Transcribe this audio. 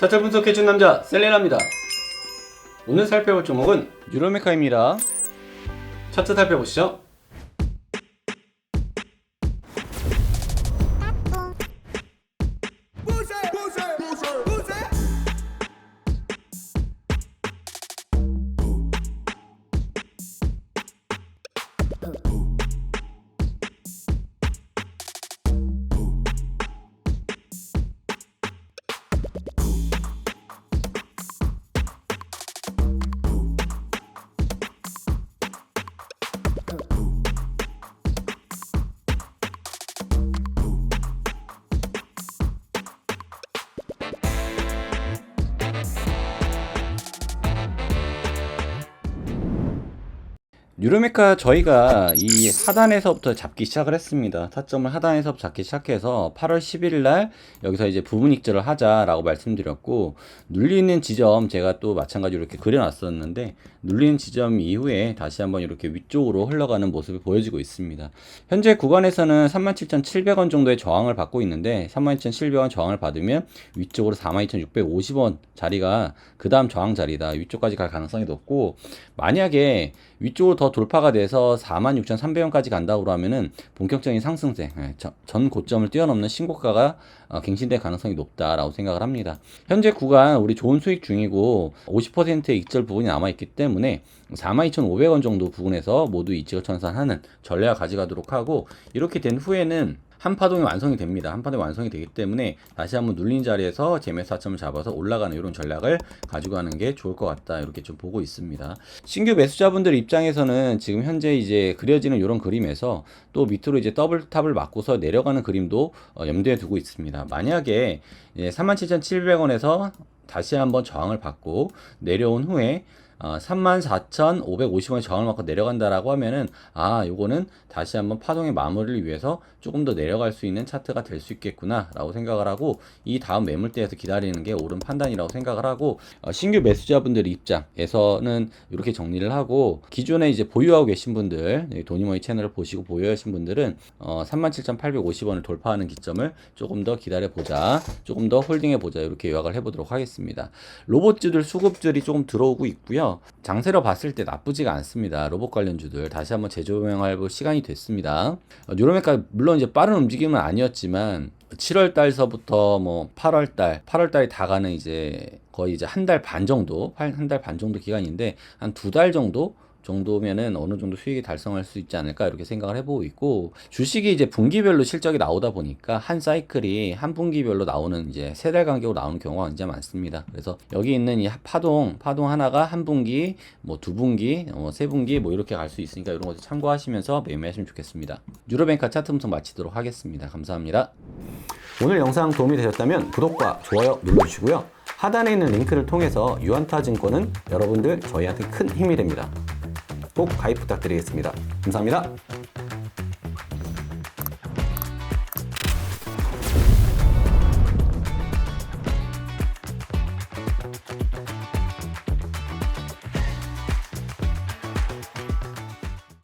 차트 분석해준 남자 셀레나입니다. 오늘 살펴볼 종목은 유로메카입니다. 차트 살펴보시죠. 유로메카 저희가 이 하단에서부터 잡기 시작을 했습니다. 타점을 하단에서 잡기 시작해서 8월 11일 날 여기서 이제 부분 익절을 하자라고 말씀드렸고 눌리는 지점 제가 또 마찬가지로 이렇게 그려놨었는데 눌리는 지점 이후에 다시 한번 이렇게 위쪽으로 흘러가는 모습을 보여주고 있습니다. 현재 구간에서는 37,700원 정도의 저항을 받고 있는데 37,700원 저항을 받으면 위쪽으로 42,650원 자리가 그 다음 저항 자리다. 위쪽까지 갈 가능성이 높고 만약에 위쪽으로 더 돌파가 돼서 46,300원까지 간다고 그러면은 본격적인 상승세, 예, 저- 전 고점을 뛰어넘는 신고가가 어, 갱신될 가능성이 높다라고 생각을 합니다. 현재 구간 우리 좋은 수익 중이고 50%의 익절 부분이 남아있기 때문에 42,500원 정도 부분에서 모두 이직을 천산하는 전략을 가져가도록 하고 이렇게 된 후에는 한 파동이 완성이 됩니다. 한 파동이 완성이 되기 때문에 다시 한번 눌린 자리에서 재매수 하점을 잡아서 올라가는 이런 전략을 가지고 가는 게 좋을 것 같다. 이렇게 좀 보고 있습니다. 신규 매수자분들 입장에서는 지금 현재 이제 그려지는 이런 그림에서 또 밑으로 이제 더블 탑을 맞고서 내려가는 그림도 어, 염두에 두고 있습니다. 만약에 37,700원에서 다시 한번 저항을 받고 내려온 후에 어, 34,550원의 저항을 맞고 내려간다라고 하면은 아 요거는 다시 한번 파동의 마무리를 위해서 조금 더 내려갈 수 있는 차트가 될 수 있겠구나 라고 생각을 하고 이 다음 매물대에서 기다리는 게 옳은 판단이라고 생각을 하고 어, 신규 매수자분들 입장에서는 이렇게 정리를 하고 기존에 이제 보유하고 계신 분들 여기 도니모이 채널을 보시고 보유하신 분들은 어, 37,850원을 돌파하는 기점을 조금 더 기다려 보자 조금 더 홀딩해 보자 이렇게 요약을 해보도록 하겠습니다. 로봇주들 수급들이 조금 들어오고 있고요 장세로 봤을 때 나쁘지가 않습니다. 로봇 관련주들. 다시 한번 재조명할 시간이 됐습니다. 어, 뉴로메카 물론 이제 빠른 움직임은 아니었지만 7월 달서부터 뭐 8월 달, 8월 달이 다 가는 이제 거의 이제 한 달 반 정도, 한 달 반 정도 기간인데 한 두 달 정도 정도면은 어느 정도 수익이 달성할 수 있지 않을까 이렇게 생각을 해보고 있고 주식이 이제 분기별로 실적이 나오다 보니까 한 사이클이 한 분기별로 나오는 이제 세 달 간격으로 나오는 경우가 굉장히 많습니다. 그래서 여기 있는 이 파동 파동 하나가 한 분기, 뭐 두 분기, 어, 세 분기 뭐 이렇게 갈 수 있으니까 이런 것도 참고하시면서 매매하시면 좋겠습니다. 유로뱅카 차트 분석 마치도록 하겠습니다. 감사합니다. 오늘 영상 도움이 되셨다면 구독과 좋아요 눌러주시고요. 하단에 있는 링크를 통해서 유한타 증권은 여러분들 저희한테 큰 힘이 됩니다. 꼭 가입 부탁드리겠습니다. 감사합니다.